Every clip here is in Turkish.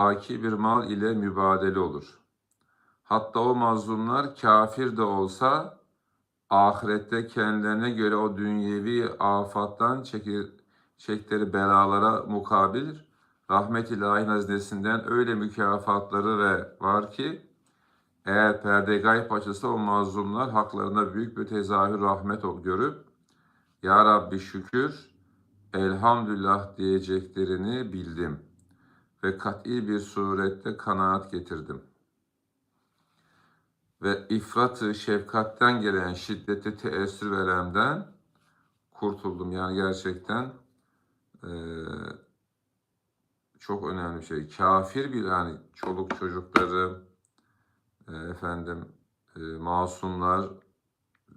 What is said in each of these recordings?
baki bir mal ile mübadele olur. Hatta o mazlumlar kafir de olsa ahirette kendilerine göre o dünyevi afattan çekir, çektikleri belalara mukabil rahmet ilahi hazinesinden öyle mükafatları ve var ki eğer perde gayb açılsa o mazlumlar haklarına büyük bir tezahür rahmet görüp Ya Rabbi şükür elhamdülillah diyeceklerini bildim ve kat'i bir surette kanaat getirdim. Ve ifratı şefkatten gelen şiddeti teessür veremden kurtuldum. Yani gerçekten eee, çok önemli bir şey. Kafir bir yani çoluk çocukları e, efendim e, masumlar e,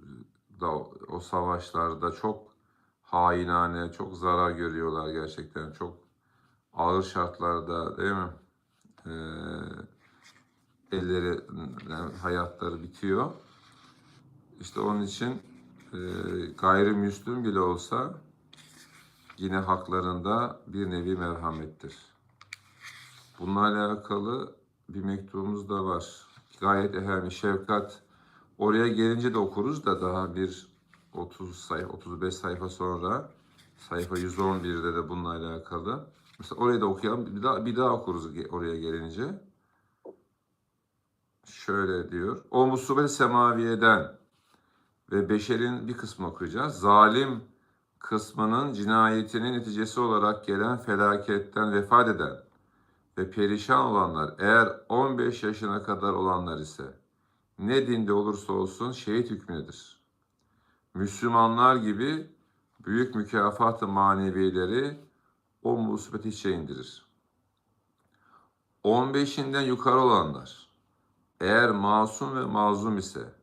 da o savaşlarda çok hainane, çok zarar görüyorlar gerçekten. Çok ağır şartlarda değil mi? E, elleri, yani hayatları bitiyor. İşte onun için e, gayrimüslim bile olsa yine haklarında bir nevi merhamettir. Bununla alakalı bir mektubumuz da var. Gayet önemli. Şefkat. Oraya gelince de okuruz da daha bir 30 sayfa, 35 sayfa sonra sayfa 111'de de bununla alakalı. Mesela orayı da okuyalım. Bir daha, bir daha okuruz oraya gelince. Şöyle diyor. O musibet semaviyeden ve beşerin bir kısmını okuyacağız. Zalim kısmının cinayetinin neticesi olarak gelen felaketten vefat eden ve perişan olanlar eğer 15 yaşına kadar olanlar ise ne dinde olursa olsun şehit hükmündedir. Müslümanlar gibi büyük mükafat-ı manevileri o musibeti içe indirir. 15'inden yukarı olanlar eğer masum ve mazlum ise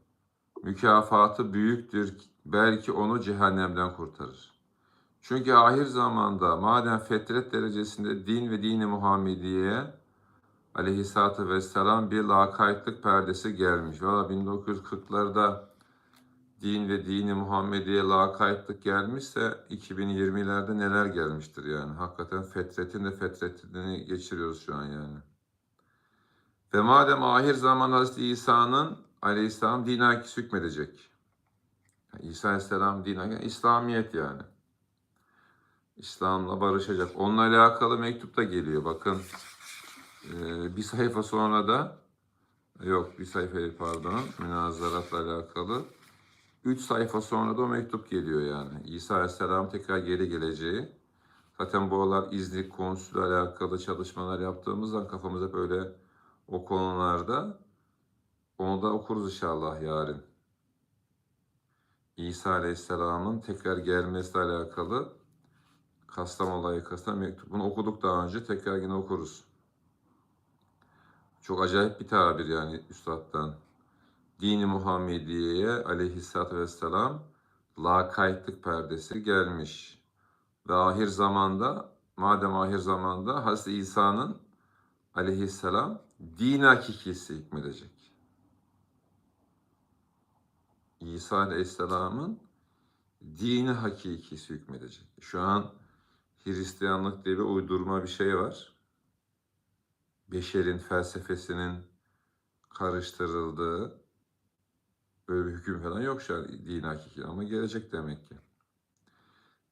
mükafatı büyüktür belki onu cehennemden kurtarır. Çünkü ahir zamanda madem fetret derecesinde din ve dini Muhammediye aleyhissalatü vesselam bir lakaytlık perdesi gelmiş. Valla 1940'larda din ve dini Muhammediye lakaytlık gelmişse 2020'lerde neler gelmiştir yani. Hakikaten fetretin de fetretini geçiriyoruz şu an yani. Ve madem ahir zaman Hazreti İsa'nın aleyhisselam din akisi hükmedecek. İsa aleyhisselam din akisi, İslamiyet yani. İslam'la barışacak. Onunla alakalı mektup da geliyor. Bakın e, bir sayfa sonra da yok bir sayfa pardon münazaratla alakalı. Üç sayfa sonra da o mektup geliyor yani. İsa Aleyhisselam tekrar geri geleceği. Zaten bu aralar İznik konsülü alakalı çalışmalar yaptığımızdan kafamız hep öyle o konularda. Onu da okuruz inşallah yarın. İsa Aleyhisselam'ın tekrar gelmesiyle alakalı Kastamonu yakasına mektubunu okuduk daha önce. Tekrar yine okuruz. Çok acayip bir tabir yani üstaddan. Dini Muhammediye'ye aleyhissalatü vesselam lakaytlık perdesi gelmiş. Ve ahir zamanda, madem ahir zamanda Hazreti İsa'nın aleyhisselam din hakikisi hükmedecek. İsa aleyhisselamın dini hakikisi hükmedecek. Şu an Hristiyanlık diye bir uydurma bir şey var. Beşerin felsefesinin karıştırıldığı böyle bir hüküm falan yok an din hakiki ama gelecek demek ki.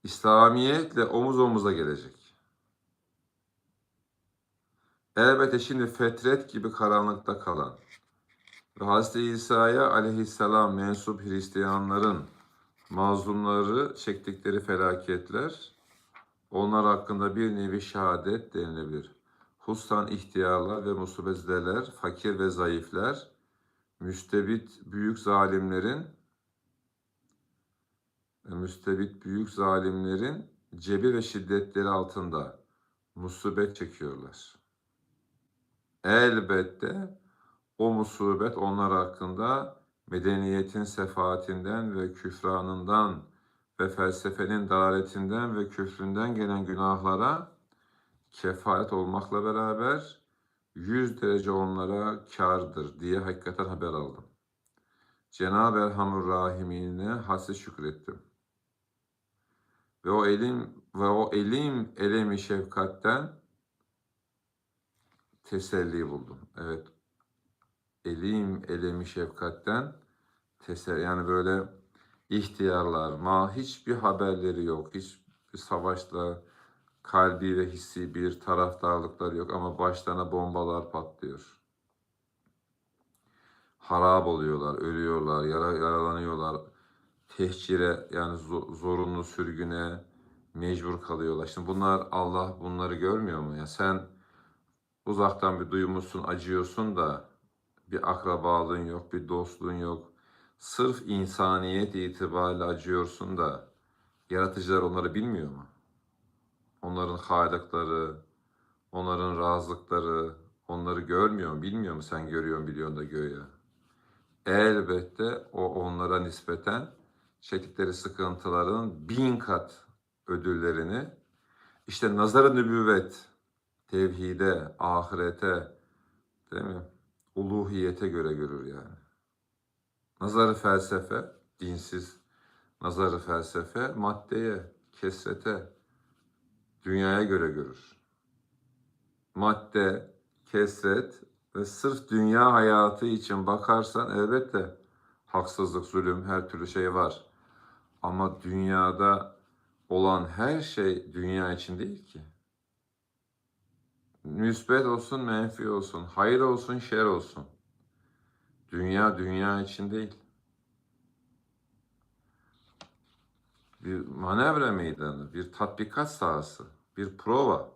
İslamiyetle omuz omuza gelecek. Elbette şimdi fetret gibi karanlıkta kalan ve Hz. İsa'ya aleyhisselam mensup Hristiyanların mazlumları çektikleri felaketler onlar hakkında bir nevi şehadet denilebilir. Hususan ihtiyarlar ve musibetliler, fakir ve zayıflar, müstebit büyük zalimlerin müstebit büyük zalimlerin cebi ve şiddetleri altında musibet çekiyorlar. Elbette o musibet onlar hakkında medeniyetin sefaatinden ve küfranından ve felsefenin dalaletinden ve küfründen gelen günahlara kefaret olmakla beraber 100 derece onlara kardır diye hakikaten haber aldım. Cenab-ı Erhamur Rahimine hasret şükrettim. Ve o elim ve o elim elemi şefkatten teselli buldum. Evet. Elim elemi şefkatten teselli. Yani böyle ihtiyarlar, ma hiçbir haberleri yok. Hiçbir savaşla kalbi ve hissi bir taraftarlıkları yok ama başlarına bombalar patlıyor. Harap oluyorlar, ölüyorlar, yara, yaralanıyorlar. Tehcire yani zo- zorunlu sürgüne mecbur kalıyorlar. Şimdi bunlar Allah bunları görmüyor mu? Ya sen uzaktan bir duymuşsun, acıyorsun da bir akrabalığın yok, bir dostluğun yok. Sırf insaniyet itibariyle acıyorsun da yaratıcılar onları bilmiyor mu? Onların haydakları, onların razılıkları, onları görmüyor mu? Bilmiyor mu? Sen görüyorsun, biliyorsun da göğe. Elbette o onlara nispeten çektikleri sıkıntıların bin kat ödüllerini işte nazar-ı nübüvvet, tevhide, ahirete, değil mi? Uluhiyete göre görür yani. Nazarı felsefe, dinsiz nazarı felsefe, maddeye, kesrete, dünyaya göre görür. Madde, kesret ve sırf dünya hayatı için bakarsan elbette haksızlık, zulüm, her türlü şey var. Ama dünyada olan her şey dünya için değil ki. Müsbet olsun, menfi olsun, hayır olsun, şer olsun. Dünya dünya için değil. Bir manevra meydanı, bir tatbikat sahası, bir prova,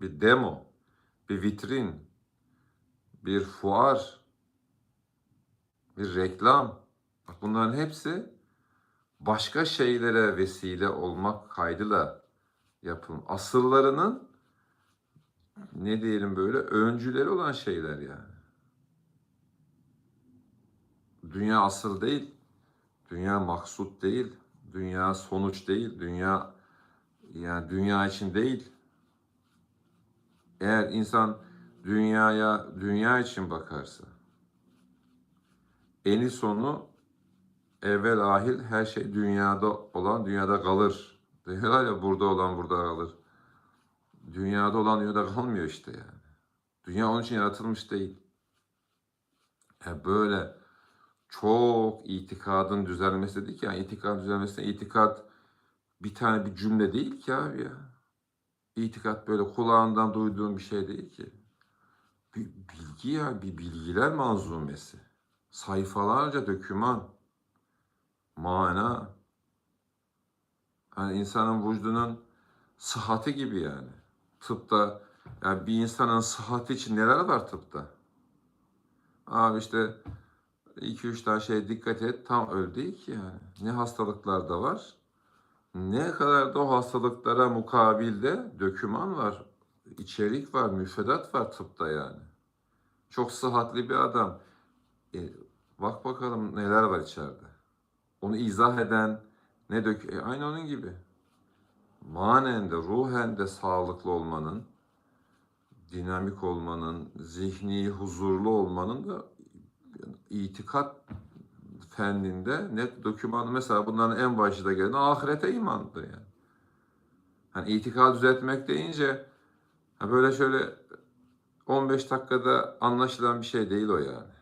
bir demo, bir vitrin, bir fuar, bir reklam. Bak bunların hepsi başka şeylere vesile olmak kaydıyla yapılmış. Asıllarının ne diyelim böyle öncüleri olan şeyler yani. Dünya asıl değil. Dünya maksut değil. Dünya sonuç değil. Dünya yani dünya için değil. Eğer insan dünyaya dünya için bakarsa eni sonu evvel ahil her şey dünyada olan dünyada kalır. Diyorlar ya burada olan burada kalır. Dünyada olan dünyada kalmıyor işte yani. Dünya onun için yaratılmış değil. Ya böyle çok itikadın düzelmesi dedik ya, itikadın düzelmesi itikat bir tane bir cümle değil ki abi ya. İtikat böyle kulağından duyduğun bir şey değil ki. Bir bilgi ya, bir bilgiler manzumesi. Sayfalarca döküman, mana. Hani insanın vücudunun sıhhati gibi yani. Tıpta yani bir insanın sıhhati için neler var tıpta? Abi işte 2-3 tane şeye dikkat et tam öyle değil ki yani. Ne hastalıklar da var. Ne kadar da o hastalıklara mukabilde döküman var. içerik var, müfredat var tıpta yani. Çok sıhhatli bir adam. E, bak bakalım neler var içeride. Onu izah eden ne dök... E, aynı onun gibi. Manen de, ruhen de sağlıklı olmanın, dinamik olmanın, zihni huzurlu olmanın da itikat fenninde net dokümanı mesela bunların en başında gelen ahirete imandır yani. Hani itikad düzeltmek deyince böyle şöyle 15 dakikada anlaşılan bir şey değil o yani.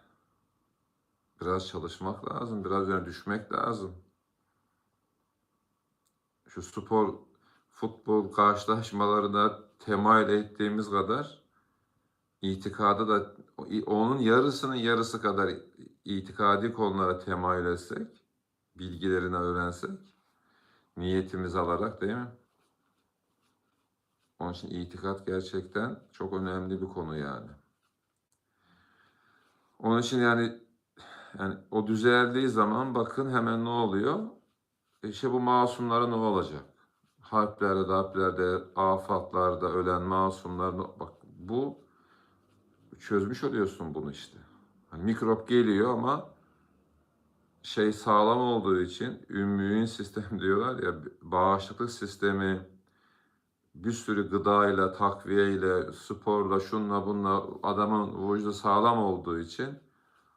Biraz çalışmak lazım, biraz üzerine düşmek lazım. Şu spor, futbol karşılaşmalarına temayül ettiğimiz kadar itikada da onun yarısının yarısı kadar itikadi konulara temayül etsek, bilgilerini öğrensek, niyetimizi alarak değil mi? Onun için itikat gerçekten çok önemli bir konu yani. Onun için yani yani o düzeldiği zaman bakın hemen ne oluyor? E İşte bu masumlara ne olacak? Harplerde, darplerde, afatlarda ölen masumlar bak bu çözmüş oluyorsun bunu işte. Hani mikrop geliyor ama şey sağlam olduğu için ümmüğün sistem diyorlar ya bağışıklık sistemi bir sürü gıdayla, takviyeyle, sporla, şunla bunla adamın vücudu sağlam olduğu için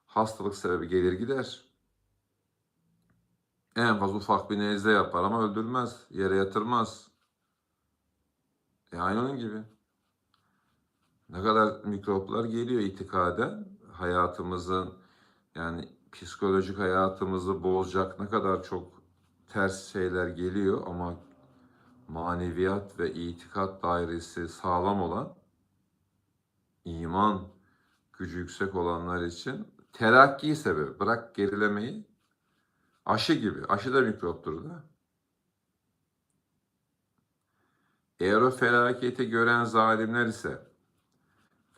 hastalık sebebi gelir gider. En fazla ufak bir nezle yapar ama öldürmez, yere yatırmaz. E aynı onun gibi. Ne kadar mikroplar geliyor itikaden hayatımızın yani psikolojik hayatımızı bozacak ne kadar çok ters şeyler geliyor ama maneviyat ve itikat dairesi sağlam olan iman gücü yüksek olanlar için terakki sebebi. Bırak gerilemeyi. Aşı gibi. Aşı da mikroptur da. Eğer o felaketi gören zalimler ise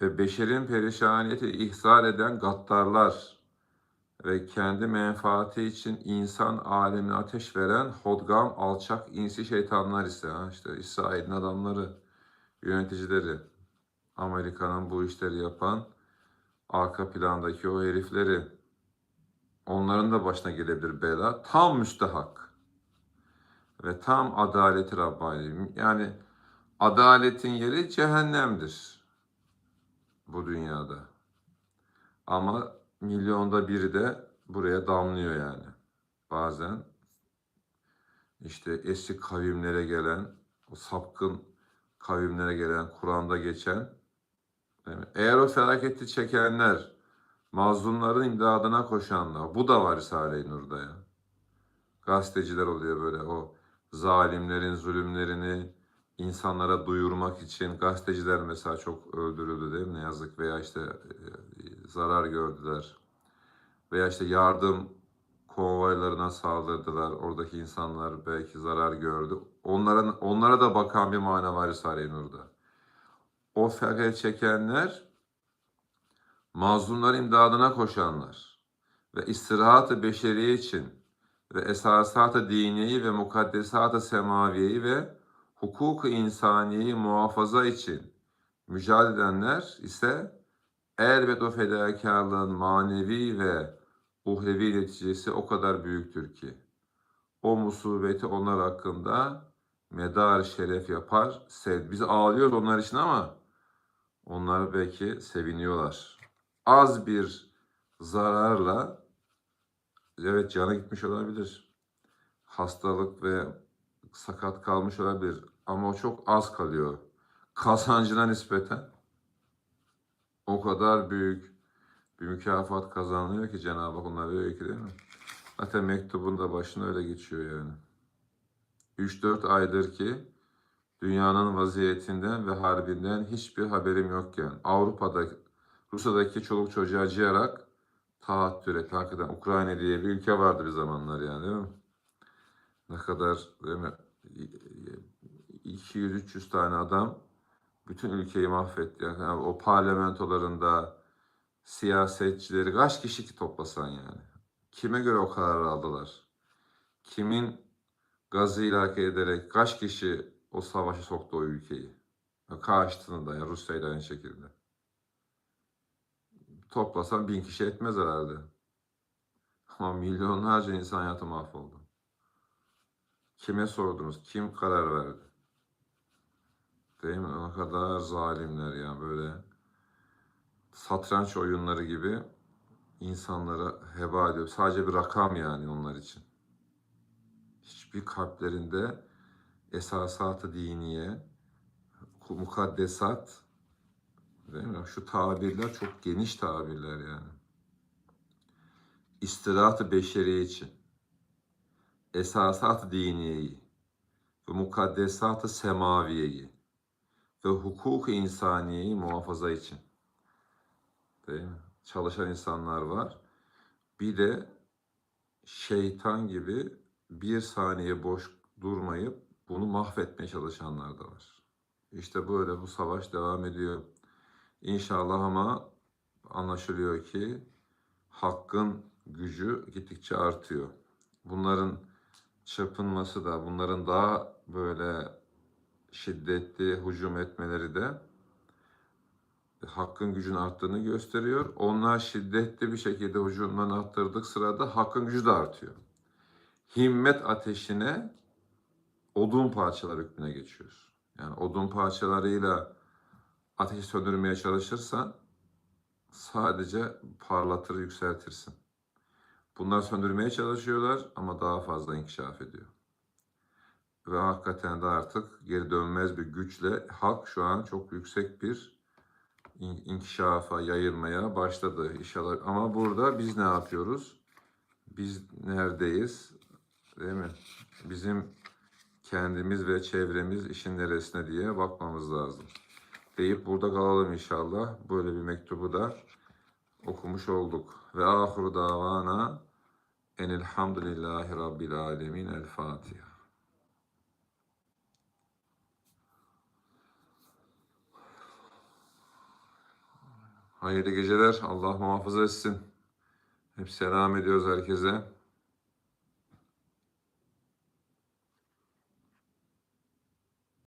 ve beşerin perişaniyeti ihzar eden gaddarlar ve kendi menfaati için insan alemine ateş veren hodgam, alçak, insi şeytanlar ise işte İsrail'in adamları, yöneticileri, Amerika'nın bu işleri yapan arka plandaki o herifleri, onların da başına gelebilir bela. Tam müstehak ve tam adaleti Rabbani. Yani adaletin yeri cehennemdir bu dünyada. Ama milyonda biri de buraya damlıyor yani. Bazen işte eski kavimlere gelen, o sapkın kavimlere gelen, Kur'an'da geçen, eğer o felaketi çekenler, mazlumların imdadına koşanlar, bu da var Risale-i Nur'da ya. Gazeteciler oluyor böyle o zalimlerin zulümlerini insanlara duyurmak için gazeteciler mesela çok öldürüldü değil mi? Ne yazık veya işte e, zarar gördüler. Veya işte yardım konvoylarına saldırdılar. Oradaki insanlar belki zarar gördü. Onların onlara da bakan bir mana var Risale-i o felaket çekenler mazlumların imdadına koşanlar ve istirahat-ı beşeriye için ve esasat-ı diniyeyi ve mukaddesat-ı semaviyeyi ve hukuk-ı insaniyeyi muhafaza için mücadele edenler ise elbet o fedakarlığın manevi ve uhrevi neticesi o kadar büyüktür ki o musibeti onlar hakkında medar şeref yapar. Biz ağlıyoruz onlar için ama onlar belki seviniyorlar. Az bir zararla evet canı gitmiş olabilir. Hastalık ve sakat kalmış olabilir ama o çok az kalıyor. Kazancına nispeten o kadar büyük bir mükafat kazanılıyor ki Cenab-ı Hak onlara veriyor ki değil mi? Zaten mektubun da başına öyle geçiyor yani. 3-4 aydır ki dünyanın vaziyetinden ve harbinden hiçbir haberim yokken Avrupa'da, Rusya'daki çoluk çocuğa acıyarak tahattür et. Hakikaten Ukrayna diye bir ülke vardı bir zamanlar yani değil mi? Ne kadar değil mi? 200-300 tane adam bütün ülkeyi mahvetti. Yani o parlamentolarında siyasetçileri kaç kişi ki toplasan yani. Kime göre o kararı aldılar? Kimin gazıyla hareket ederek kaç kişi o savaşa soktu o ülkeyi? Karşıtını da yani Rusya ile aynı şekilde. Toplasan bin kişi etmez herhalde. Ama milyonlarca insan hayatı mahvoldu. Kime sordunuz? Kim karar verdi? Değil mi? Ne kadar zalimler ya böyle satranç oyunları gibi insanlara heba ediyor. Sadece bir rakam yani onlar için. Hiçbir kalplerinde esasatı diniye, mukaddesat, değil mi? Şu tabirler çok geniş tabirler yani. İstirahat-ı beşeriye için, esasat diniyeyi ve mukaddesat-ı semaviyeyi ve hukuk-u insaniyeyi muhafaza için. Değil mi? Çalışan insanlar var. Bir de şeytan gibi bir saniye boş durmayıp bunu mahvetmeye çalışanlar da var. İşte böyle bu savaş devam ediyor. İnşallah ama anlaşılıyor ki hakkın gücü gittikçe artıyor. Bunların çırpınması da, bunların daha böyle şiddetli hücum etmeleri de hakkın gücün arttığını gösteriyor. Onlar şiddetli bir şekilde hücumdan arttırdık sırada hakkın gücü de artıyor. Himmet ateşine odun parçalar hükmüne geçiyor. Yani odun parçalarıyla ateşi söndürmeye çalışırsan sadece parlatır, yükseltirsin. Bunlar söndürmeye çalışıyorlar ama daha fazla inkişaf ediyor. Ve hakikaten de artık geri dönmez bir güçle halk şu an çok yüksek bir in- inkişafa, yayılmaya başladı inşallah. Ama burada biz ne yapıyoruz? Biz neredeyiz? Değil mi? Bizim kendimiz ve çevremiz işin neresine diye bakmamız lazım. Deyip burada kalalım inşallah. Böyle bir mektubu da okumuş olduk. Ve ahiru davana enilhamdülillahi rabbil alemin. El Fatiha. Hayırlı geceler. Allah muhafaza etsin. Hep selam ediyoruz herkese.